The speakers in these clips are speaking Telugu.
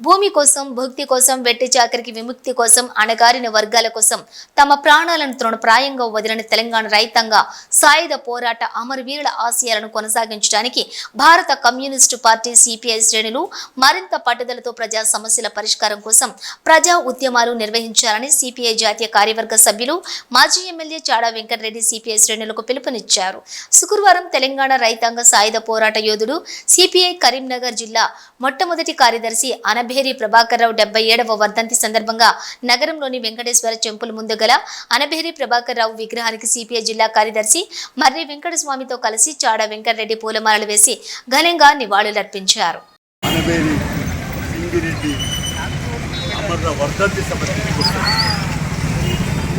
భూమి కోసం భక్తి కోసం వెట్టి చాకరికి విముక్తి కోసం అణగారిన వర్గాల కోసం తమ ప్రాణాలను తృణప్రాయంగా వదిలిన తెలంగాణ రైతాంగ సాయుధ పోరాట అమరవీరుల ఆశయాలను కొనసాగించడానికి భారత కమ్యూనిస్టు పార్టీ సిపిఐ శ్రేణులు మరింత పట్టుదలతో ప్రజా సమస్యల పరిష్కారం కోసం ప్రజా ఉద్యమాలు నిర్వహించాలని సిపిఐ జాతీయ కార్యవర్గ సభ్యులు మాజీ ఎమ్మెల్యే చాడా వెంకటరెడ్డి సిపిఐ శ్రేణులకు పిలుపునిచ్చారు. శుక్రవారం తెలంగాణ రైతాంగ సాయుధ పోరాట యోధుడు సిపిఐ కరీంనగర్ జిల్లా మొట్టమొదటి కార్యదర్శి అనభేరి ప్రభాకర్ రావు డెబ్బై ఏడవ వర్ధంతి సందర్భంగా నగరంలోని వెంకటేశ్వర చెంపుల ముందు గల అనభేరి ప్రభాకర్ రావు విగ్రహానికి సిపిఐ జిల్లా కార్యదర్శి మర్రి వెంకటస్వామితో కలిసి చాడ వెంకటరెడ్డి పూలమాలలు వేసి ఘనంగా నివాళులర్పించారు.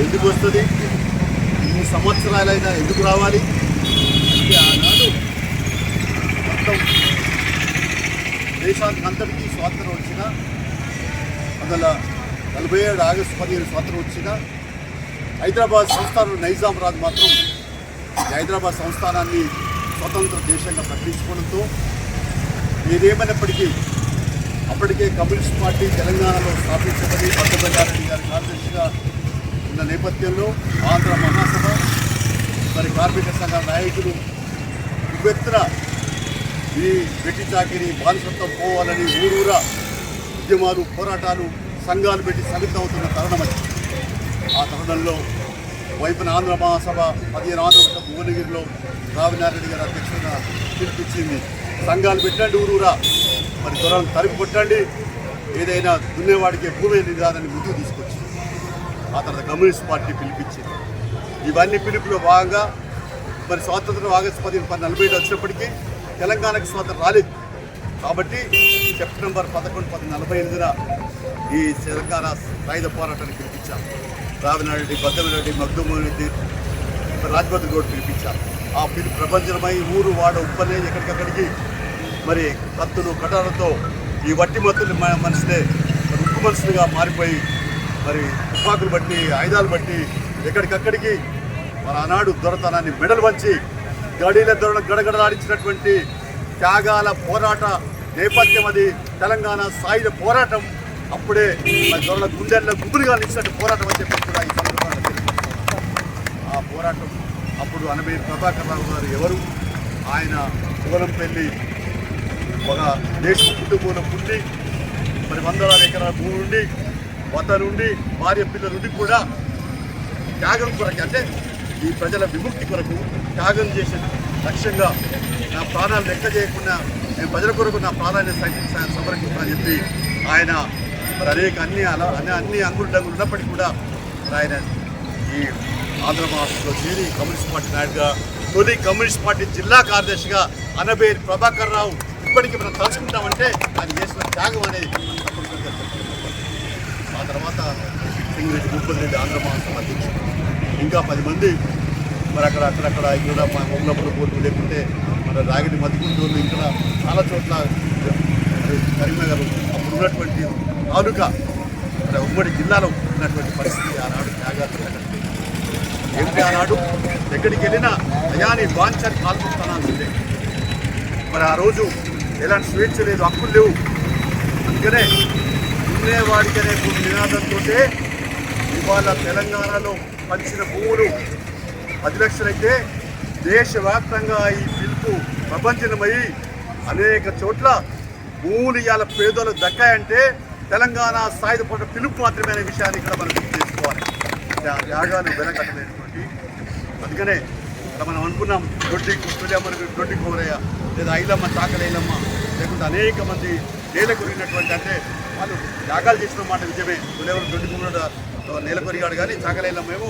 ఎందుకు వస్తుంది? ఇన్ని సంవత్సరాలైనా ఎందుకు రావాలి? ఆనాడు మొత్తం దేశానికి అందరికీ స్వాతంత్రం వచ్చిన వందల నలభై ఏడు ఆగస్టు పదిహేను స్వాతంత్రం వచ్చిన హైదరాబాద్ సంస్థానం నైజాం రాజు మాత్రం హైదరాబాద్ సంస్థానాన్ని స్వతంత్ర దేశంగా ప్రకటించుకోవడంతో ఏదేమైనప్పటికీ అప్పటికే కమ్యూనిస్ట్ పార్టీ తెలంగాణలో స్థాపించబడి భద్రబంగారెడ్డి గారి కార్యదర్శిగా ఉన్న నేపథ్యంలో ఆంధ్ర మహాసభ మరి కార్మిక సంఘ నాయకులు ఉవ్వెత్తున ఈ వెట్టి చాకిరి బానిసత్వం పోవాలని ఊరూరా ఉద్యమాలు పోరాటాలు సంఘాలు పెట్టి సమితమవుతున్న తరుణం అది. ఆ తరుణంలో వైపున ఆంధ్ర మహాసభ పదిహేను ఆంధ్ర భువనగిరిలో రావినారెడ్డి గారి అధ్యక్షుడిగా పిలిపించింది. సంఘాలు పెట్టండి ఊరూరా. మరి దొరలను తరిమి కొట్టండి. ఏదైనా దున్నేవాడికి భూమి నిదానాన్ని ముందుకు తీసుకొచ్చింది. ఆ తర్వాత కమ్యూనిస్ట్ పార్టీ పిలిపించింది. ఇవన్నీ పిలుపులో భాగంగా మరి స్వాతంత్ర ఆగస్టు పదిహేను పది నలభై ఏడు వచ్చినప్పటికీ తెలంగాణకి స్వాతంత్రం రాలేదు. కాబట్టి సెప్టెంబర్ పదకొండు పది నలభై ఎనిమిదిన ఈ తెలంగాణ సాయుధ పోరాటాన్ని పిలిపించారు. రావినారెడ్డి బద్దమిరెడ్డి మగ్దుమోహన్ రెడ్డి రాజ్భద్ర గౌడ్ పిలిపించారు. ఆ పిలు ప్రపంచమై ఊరు వాడ ఉప్పనే ఎక్కడికక్కడికి. మరి కత్తులు కటాలతో ఈ వట్టి మత్తులు మన మనుషులే ఉప్పు మనుషులుగా మారిపోయి మరి తుపాకులు బట్టి ఆయుధాలు బట్టి ఎక్కడికక్కడికి మన ఆనాడు దొరతనాన్ని మెడలు వంచి గడిల దొరల గడగడలాడించినటువంటి త్యాగాల పోరాట నేపథ్యం అది తెలంగాణ సాయుధ పోరాటం. అప్పుడే మన దొరల గుండెల్లో గుబురుగా నిలిచినట్టు పోరాటం అని చెప్పి కూడా ఈ సందర్భంగా ఆ పోరాటం అప్పుడు అనబేరు ప్రభాకర్ రావు గారు ఎవరు? ఆయన పెళ్ళి ఒక దేశ కుటుంబంలో పుట్టి మరి వందలాది ఎకరాల భూమి నుండి వద్ద నుండి భార్య పిల్లల నుండి కూడా త్యాగం కొరకు అంటే ఈ ప్రజల విముక్తి కొరకు త్యాగం చేసే లక్ష్యంగా నా ప్రాణాలు లెక్క చేయకుండా నేను ప్రజల కొరకు నా ప్రాణాన్ని సంరక్ష- సంరక్షిస్తానని చెప్పి ఆయన మరి అనేక అన్ని అలా అన్ని అన్ని అంగులు డంగులు ఉన్నప్పటికీ కూడా ఆయన ఈ ఆంధ్ర మహాసభలో చేరి కమ్యూనిస్ట్ పార్టీ నాయుడుగా తొలి కమ్యూనిస్ట్ పార్టీ జిల్లా కార్యదర్శిగా అనబేరి ప్రభాకర్ రావు ఇప్పటికీ మనం తలుచుకుంటామంటే ఆయన చేసిన త్యాగం అనేది ఆ తర్వాత సింగిరెడ్డి ముప్పది రెడ్డి ఆంధ్ర మహాసభ అధ్యక్షుడు. ఇంకా పది మంది మరి అక్కడ అక్కడక్కడ ఇక్కడ మా మొగలప్పుడు పోటీ లేకుంటే మన రాగిడి మధ్యకుంటూరు ఇక్కడ చాలా చోట్ల కరీంనగర్ అప్పుడు ఉన్నటువంటి తాలూకా మరి ఉమ్మడి జిల్లాలో ఉన్నటువంటి పరిస్థితి ఆనాడు త్యాగాలు ప్రకటించింది. ఏమిటి ఆనాడు? ఎక్కడికి వెళ్ళినా అయాని వాంఛని ఉండే. మరి ఆ రోజు ఎలాంటి స్వేచ్ఛ లేదు హక్కులు లేవు. అందుకనే ఉండేవాడికి అనే నినాదంతో ఇవాళ తెలంగాణలో పంచిన భూములు పది లక్షలైతే దేశవ్యాప్తంగా ఈ పిలుపు ప్రపంచమై అనేక చోట్ల భూములు ఇవాళ పేదలకు దక్కాయంటే తెలంగాణ సాయుధ పడ్డ పిలుపు మాత్రమే అనే విషయాన్ని ఇక్కడ మనం తెలుసుకోవాలి చేసుకోవాలి. త్యాగాలు వెనకట్టలేనటువంటి అందుకనే ఇక్కడ మనం అనుకున్నాం దొడ్డి తొలియమ్మ దొడ్డి కోరయ్య లేదా ఐలమ్మ తాకలేలమ్మ లేకుంటే అనేక మంది నేల కొరిగినటువంటి అంటే వాళ్ళు త్యాగాలు చేసిన మాట నిజమే. ఎవరు దొడ్డి కుమ్మడు నెలకొరిగాడు కానీ చాకలైలమ్మ మేము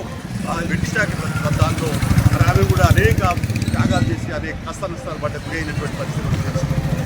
బ్రిటిష్ వెట్టి దాంట్లో మరి కూడా అనేక త్యాగాలు చేసి అనేక కష్ట నష్టాలు పడ్డ అయినటువంటి పరిస్థితులు